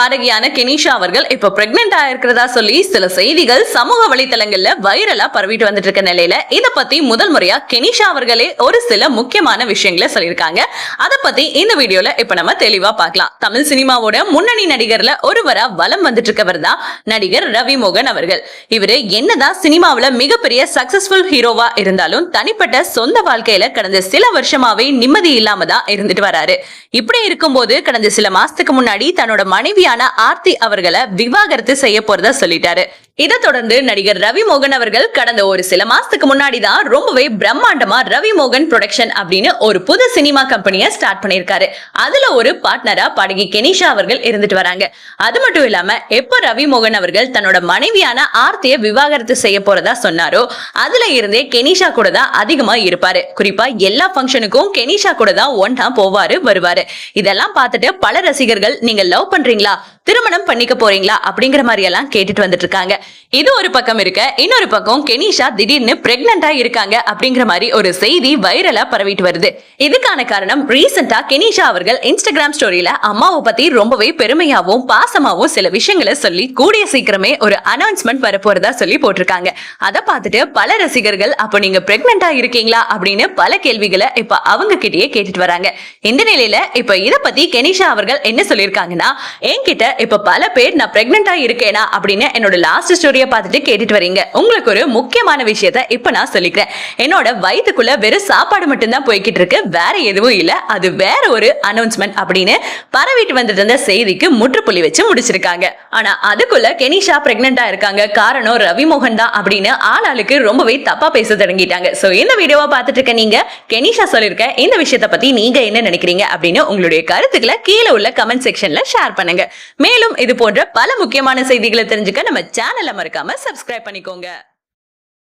பாடகியான Kenisha அவர்கள் இப்ப pregnant ஆயிருக்கிறதா சொல்லி சில செய்திகள் சமூக வலைத்தளங்கள்ல வைரலா பரவிட்டு வந்துட்டு இருக்க நிலையில. இத பத்தி முதல் முறையா கெனிஷா அவர்களே ஒரு சில முக்கியமான விஷயங்களை சொல்லியிருக்காங்க. அத பத்தி இந்த வீடியோல இப்ப நம்ம தெளிவா பார்க்கலாம். தமிழ் சினிமாவோட முன்னணி நடிகர்ல ஒருவரா வலம் வந்துட்டு இருக்கவர் தான் நடிகர் ரவி மோகன் அவர்கள். இவரு என்னதான் சினிமாவுல மிகப்பெரிய சக்சஸ்ஃபுல் ஹீரோவா இருந்தாலும் தனிப்பட்ட சொந்த வாழ்க்கையில கடந்த சில வருஷமாவே நிம்மதி இல்லாம தான் இருந்துட்டு வராரு. இப்படி இருக்கும்போது கடந்த சில மாசத்துக்கு முன்னாடி தன்னோட மனைவியான ஆர்த்தி அவர்களை விவாகரத்து செய்ய போறதா சொல்லிட்டாரு. இதை தொடர்ந்து நடிகர் ரவி மோகன் அவர்கள் கடந்த ஒரு சில மாசத்துக்கு முன்னாடி தான் ரொம்பவே பிரம்மாண்டமா ரவி மோகன் ப்ரொடக்ஷன் அப்படின்னு ஒரு புது சினிமா கம்பெனியை ஸ்டார்ட் பண்ணியிருக்காரு. அதுல ஒரு பார்ட்னரா பாடகி கெனிஷா அவர்கள் இருந்துட்டு வராங்க. அது மட்டும் இல்லாம எப்ப ரவி மோகன் அவர்கள் தன்னோட மனைவியான ஆர்த்தியை விவாகரத்து செய்ய போறதா சொன்னாரோ அதுல இருந்தே கெனிஷா கூட தான் அதிகமா இருப்பாரு. குறிப்பா எல்லா ஃபங்க்ஷனுக்கும் கெனிஷா கூட தான் ஒன்னா போவாரு வருவாரு. இதெல்லாம் பார்த்துட்டு பல ரசிகர்கள் நீங்க லவ் பண்றீங்களா? திருமணம் பண்ணிக்க போறீங்களா அப்படிங்கிற மாதிரி எல்லாம் கேட்டுட்டு வந்துட்டு இருக்காங்க இது ஒரு பக்கம் இருக்க. இன்னொரு பக்கம் கெனிஷா திடீர்னு பிரெக்னண்டா இருக்காங்க அப்படிங்கிற மாதிரி ஒரு செய்தி வைரலா பரவிட்டு வருது. இதுக்கான காரணம் ரீசெண்டா கெனிஷா அவர்கள் இன்ஸ்டாகிராம் ஸ்டோரியில அம்மாவை பத்தி ரொம்பவே பெருமையாவும் பாசமாவும் சில விஷயங்களை சொல்லி கூடிய சீக்கிரமே ஒரு அனௌன்ஸ்மெண்ட் வரப்போறதா சொல்லி போட்டிருக்காங்க. அதை பார்த்துட்டு பல ரசிகர்கள் அப்ப நீங்க பிரெக்னண்டா இருக்கீங்களா? அப்படின்னு பல கேள்விகளை இப்ப அவங்க கிட்டேயே கேட்டுட்டு வராங்க. இந்த நிலையில இப்ப இத பத்தி கெனிஷா அவர்கள் என்ன சொல்லியிருக்காங்கன்னா என்கிட்ட இப்ப பல பேர் நான் பிரெக்னண்டா இருக்கேனா அப்படின்னு என்னோட லாஸ்ட் ஸ்டோரியை பார்த்துட்டு கேட்டுட்டு வரீங்க. உங்களுக்கு ஒரு முக்கியமான விஷயத்த இப்ப நான் சொல்லிக்கிறேன். என்னோட வயித்துக்குள்ள வெறும் சாப்பாடு மட்டும்தான் போய்கிட்டு இருக்கு. வேற எதுவும் இல்ல. அது வேற ஒரு அனௌன்ஸ்மெண்ட் அப்படின்னு பரவிட்டு வந்துட்டு இருந்த செய்திக்கு முற்றுப்புள்ளி வச்சு முடிச்சிருக்காங்க. ஆனா அதுக்குள்ள கெனிஷா பிரெக்னெண்டா இருக்காங்க. காரணம் ரவி மோகன் தான் அப்படின்னு ஆளாளுக்கு ரொம்பவே தப்பா பேச தொடங்கிட்டாங்க. சோ இந்த வீடியோவை பார்த்துட்டு இருக்க நீங்க கெனிஷா சொல்லிருக்க இந்த விஷயத்த பத்தி நீங்க என்ன நினைக்கிறீங்க அப்படின்னு உங்களுடைய கருத்துக்களை கீழே உள்ள கமெண்ட் செக்ஷன்ல ஷேர் பண்ணுங்க. மேலும் இது போன்ற பல முக்கியமான செய்திகளை தெரிஞ்சுக்க நம்ம சேனலை மறக்காம சப்ஸ்கிரைப் பண்ணிக்கோங்க.